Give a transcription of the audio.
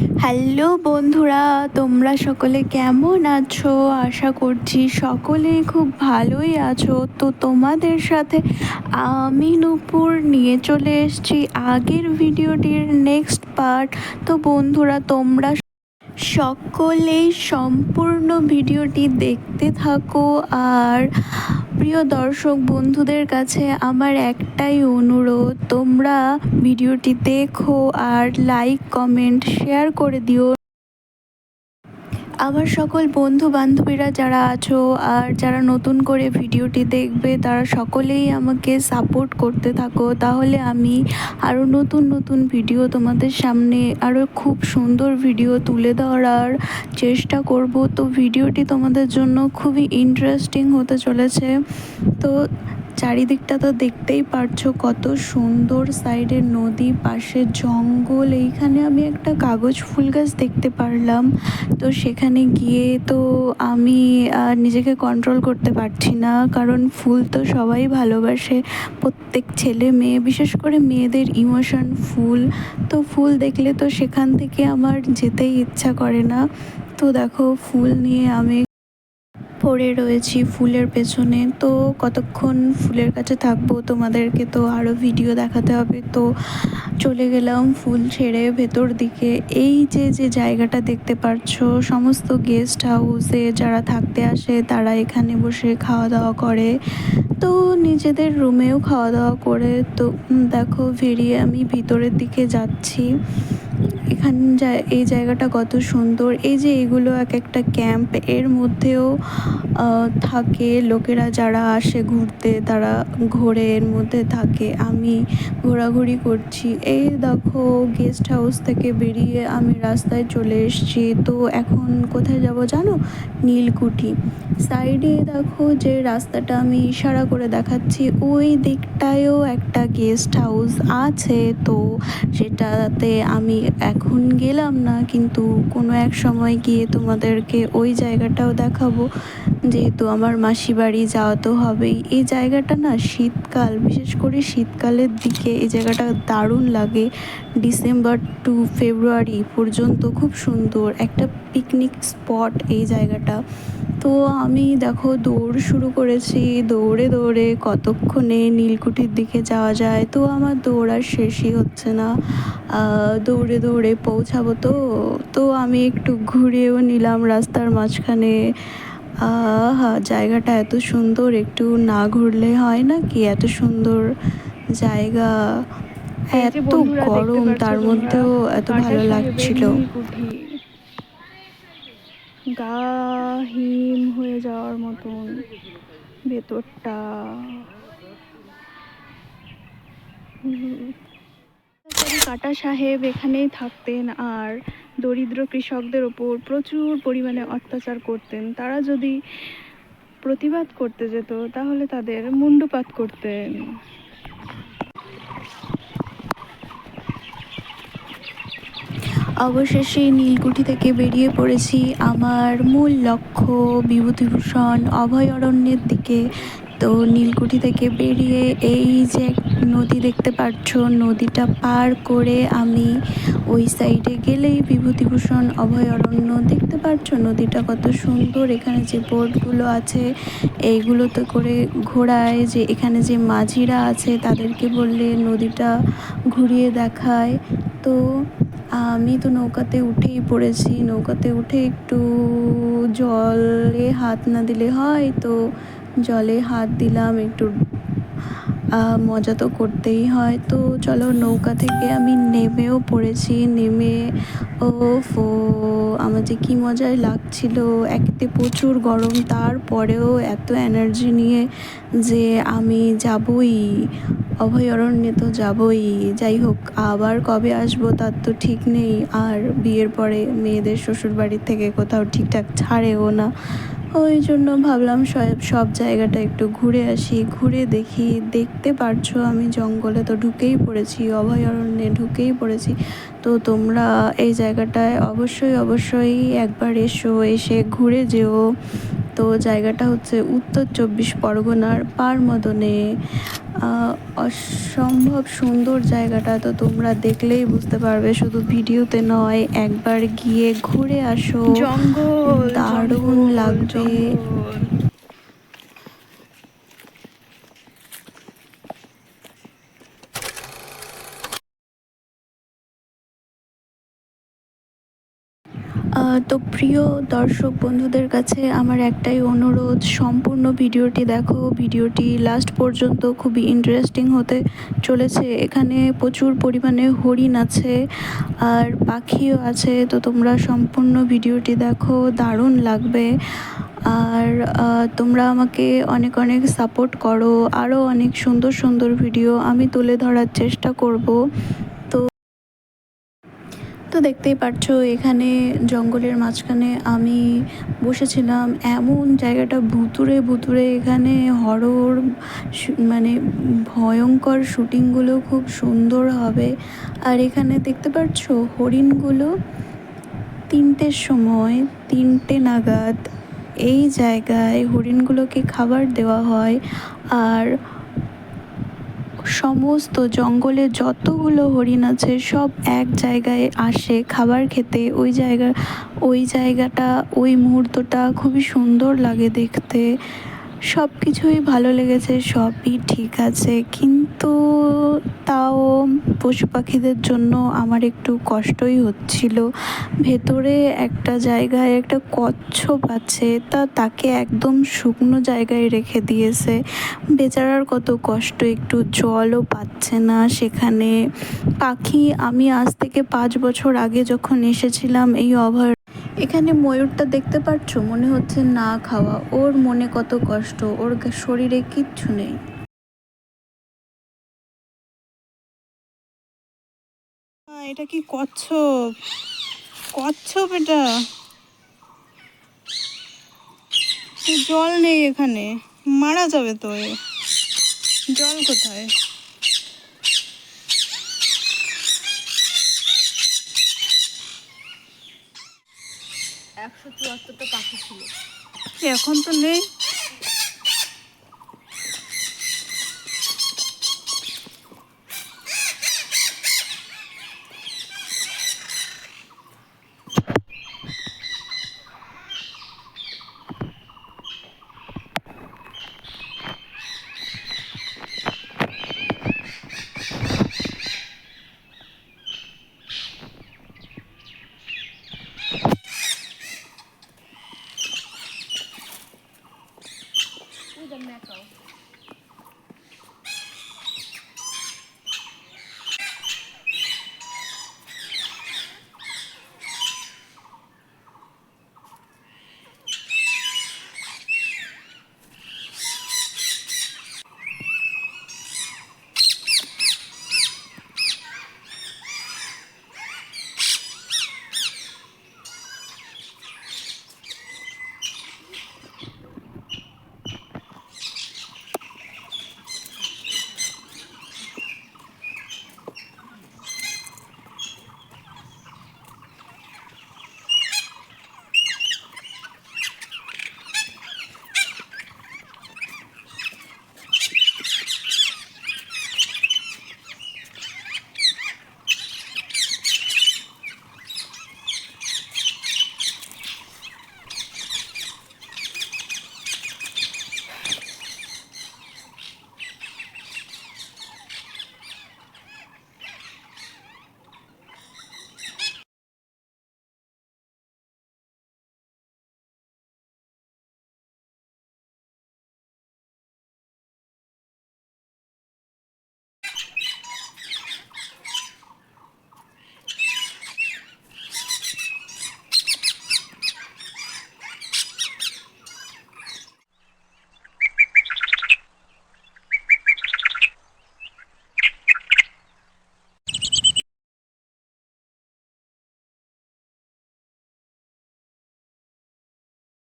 Hello বন্ধুরা, তোমরা সকলে কেমন আছো? আশা করছি সকলে খুব ভালোই আছো। তো তোমাদের সাথে আমি নূপুর নিয়ে চলে এসেছি আগের ভিডিওটির নেক্সট পার্ট তো বন্ধুরা, তোমরা সকলেই সম্পূর্ণ ভিডিওটি দেখতে থাকো আর প্রিয় দর্শক বন্ধুদের কাছে আমার একটাই অনুরোধ, তোমরা ভিডিওটি দেখো আর লাইক কমেন্ট শেয়ার করে দিও। আমার সকল বন্ধু বান্ধবীরা যারা আছো আর যারা নতুন করে ভিডিওটি দেখবে, তারা সকলেই আমাকে সাপোর্ট করতে থাকো। তাহলে আমি আরও নতুন নতুন ভিডিও তোমাদের সামনে আরও খুব সুন্দর ভিডিও তুলে ধরার চেষ্টা করব। তো ভিডিওটি তোমাদের জন্য খুবই ইন্টারেস্টিং হতে চলেছে। তো চারিদিকটা তো দেখতেই পারছ, কত সুন্দর সাইডে নদী পাশে জঙ্গল। এইখানে আমি একটা কাগজ ফুল গাছ দেখতে পারলাম। তো সেখানে গিয়ে তো আমি নিজেকে কন্ট্রোল করতে পারছি না, কারণ ফুল তো সবাই ভালোবাসে। প্রত্যেক ছেলে মেয়ে, বিশেষ করে মেয়েদের ইমোশন ফুল। তো ফুল দেখলে তো সেখান থেকে আমার যেতেই ইচ্ছা করে না। তো দেখো, ফুল নিয়ে আমি পড়ে রয়েছি ফুলের পেছনে। তো কতক্ষণ ফুলের কাছে থাকব তোমাদেরকে তো আরও ভিডিও দেখাতে হবে। তো চলে গেলাম ফুল ছেড়ে ভেতর দিকে। এই যে যে জায়গাটা দেখতে পাচ্ছ সমস্ত গেস্ট হাউসে যারা থাকতে আসে তারা এখানে বসে খাওয়া দাওয়া করে। তো নিজেদের রুমেও খাওয়া দাওয়া করে। তো দেখো, বেরিয়ে আমি ভিতরের দিকে যাচ্ছি। এখান এই জায়গাটা কত সুন্দর। এই যে এগুলো এক একটা ক্যাম্প এর মধ্যেও থাকে লোকেরা যারা আসে ঘুরতে, তারা ঘোরে, এর মধ্যে থাকে। আমি ঘোরাঘুরি করছি। এই দেখো গেস্ট হাউস থেকে বেরিয়ে আমি রাস্তায় চলে এসেছি। তো এখন কোথায় যাব জানো? নীলকুঠি। সাইডে দেখো যে রাস্তাটা আমি ইশারা করে দেখাচ্ছি, ওই দিকটায়ও একটা গেস্ট হাউস আছে। তো সেটাতে আমি এখন গেলাম না, কিন্তু কোনো এক সময় গিয়ে তোমাদেরকে ওই জায়গাটাও দেখাবো। যেহেতু আমার মাসি বাড়ি যাওয়া তো হবেই। এই জায়গাটা না শীতকাল, বিশেষ করে শীতকালের দিকে এই জায়গাটা দারুণ লাগে। ডিসেম্বর টু ফেব্রুয়ারি পর্যন্ত খুব সুন্দর। একটা পিকনিক স্পট এই জায়গাটা। তো আমি দেখো দৌড় শুরু করেছি। দৌড়ে দৌড়ে কতক্ষণে নীলকুঠির দিকে যাওয়া যায়? তো আমার দৌড় আর শেষই হচ্ছে না। দৌড়ে দৌড়ে পৌঁছাবো তো? তো আমি একটু ঘুরেও নিলাম রাস্তার মাঝখানে। আহা জায়গাটা এত সুন্দর একটু না ঘুরলে হয় না কি? এত সুন্দর জায়গা। এত গরম তার মধ্যেও এত ভালো লাগছিল। গা হিম হয়ে যাওয়ার মতন ভেতরটা। কাটা সাহেব এখানেই থাকতেন আর দরিদ্র কৃষকদের ওপর প্রচুর পরিমাণে অত্যাচার করতেন। তারা যদি প্রতিবাদ করতে যেত, তাহলে তাদের মুন্ডুপাত করতেন। অবশেষে নীলকুঠি থেকে বেরিয়ে পড়েছি আমার মূল লক্ষ্য বিভূতিভূষণ অভয়ারণ্যের দিকে। তো নীলকুঠি থেকে বেরিয়ে এই যে নদী দেখতে পাচ্ছ, নদীটা পার করে আমি ওই সাইডে গেলেই বিভূতিভূষণ অভয়ারণ্য দেখতে পাচ্ছ নদীটা কত সুন্দর, এখানে যে বোটগুলো আছে, এইগুলোতে করে ঘোরায় যে এখানে যে মাঝিরা আছে তাদেরকে বললে নদীটা ঘুরিয়ে দেখায়। তো আমি তো নৌকাতে উঠেই পড়েছি। নৌকাতে উঠে একটু জলে হাত না দিলে হয় তো জলে হাত দিলাম, একটু মজা তো করতেই হয়। তো চলো নৌকা থেকে আমি নেমেও পড়েছি। নেমে ও ফো আমার যে কী মজাই লাগছিল। একেতে প্রচুর গরম, তারপরেও এত এনার্জি নিয়ে যে আমি যাবই। অভয়ারণ্যে তো যাবই। যাই হোক, আবার কবে আসব তার তো ঠিক নেই। আর বিয়ের পরে মেয়েদের শ্বশুর বাড়ির থেকে কোথাও ঠিকঠাক ছাড়েও না। ওই জন্য ভাবলাম সব সব জায়গাটা একটু ঘুরে আসি। ঘুরে দেখি, দেখতে পারছ আমি জঙ্গলে তো ঢুকেই পড়েছি, অভয়ারণ্যে ঢুকেই পড়েছি। তো তোমরা এই জায়গাটায় অবশ্যই অবশ্যই একবার এসো, এসে ঘুরে যেও। তো জায়গাটা হচ্ছে উত্তর চব্বিশ পরগনার পারমদনে। মদনে অসম্ভব সুন্দর জায়গাটা তো তোমরা দেখলেই বুঝতে পারবে শুধু ভিডিওতে নয় একবার গিয়ে ঘুরে আসো। জঙ্গল দারুণ লাগবে। তো প্রিয় দর্শক বন্ধুদের কাছে আমার একটাই অনুরোধ, সম্পূর্ণ ভিডিওটি দেখো। ভিডিওটি লাস্ট পর্যন্ত খুবই ইন্টারেস্টিং হতে চলেছে। এখানে প্রচুর পরিমাণে হরিণ আছে আর পাখিও আছে, তো তোমরা সম্পূর্ণ ভিডিওটি দেখো, দারুণ লাগবে। আর তোমরা আমাকে অনেক অনেক সাপোর্ট করো আরও অনেক সুন্দর সুন্দর ভিডিও আমি তুলে ধরার চেষ্টা করব। তো দেখতেই পারছ, এখানে জঙ্গলের মাঝখানে আমি বসেছিলাম। এমন জায়গাটা ভুতুরে ভুতুরে এখানে হরর মানে ভয়ঙ্কর শুটিংগুলো খুব সুন্দর হবে। আর এখানে দেখতে পাচ্ছো হরিণগুলো তিনটের সময়, তিনটে নাগাদ এই জায়গায় হরিণগুলোকে খাবার দেওয়া হয়। আর সমস্ত জঙ্গলে যতগুলো হরিণ আছে, সব এক জায়গায় আসে খাবার খেতে। ওই জায়গা, ওই জায়গাটা, ওই মুহূর্তটা খুবই সুন্দর লাগে দেখতে। সব কিছুই ভালো লেগেছে, সবই ঠিক আছে। কিন্তু তাও পশু পাখিদের জন্য আমার একটু কষ্টই হচ্ছিল। ভেতরে একটা জায়গায় একটা কচ্ছপ আছে, তা তাকে একদম শুকনো জায়গায় রেখে দিয়েছে। বেচারার কত কষ্ট, একটু জলও পাচ্ছে না সেখানে। পাখি, আমি আজ থেকে পাঁচ বছর আগে যখন এসেছিলাম এই অভয় এখানে ময়ূরটা দেখতে পাচ্ছ? মনে হচ্ছে না খাওয়া। ওর মনে কত কষ্ট, ওর শরীরে কিচ্ছু নেই। এটা কি কচ্ছপ? কচ্ছপ এটা? জল নেই এখানে। মারা যাবে তো জল কোথায়? একশো পাখি ছিল। এখন তো নেই।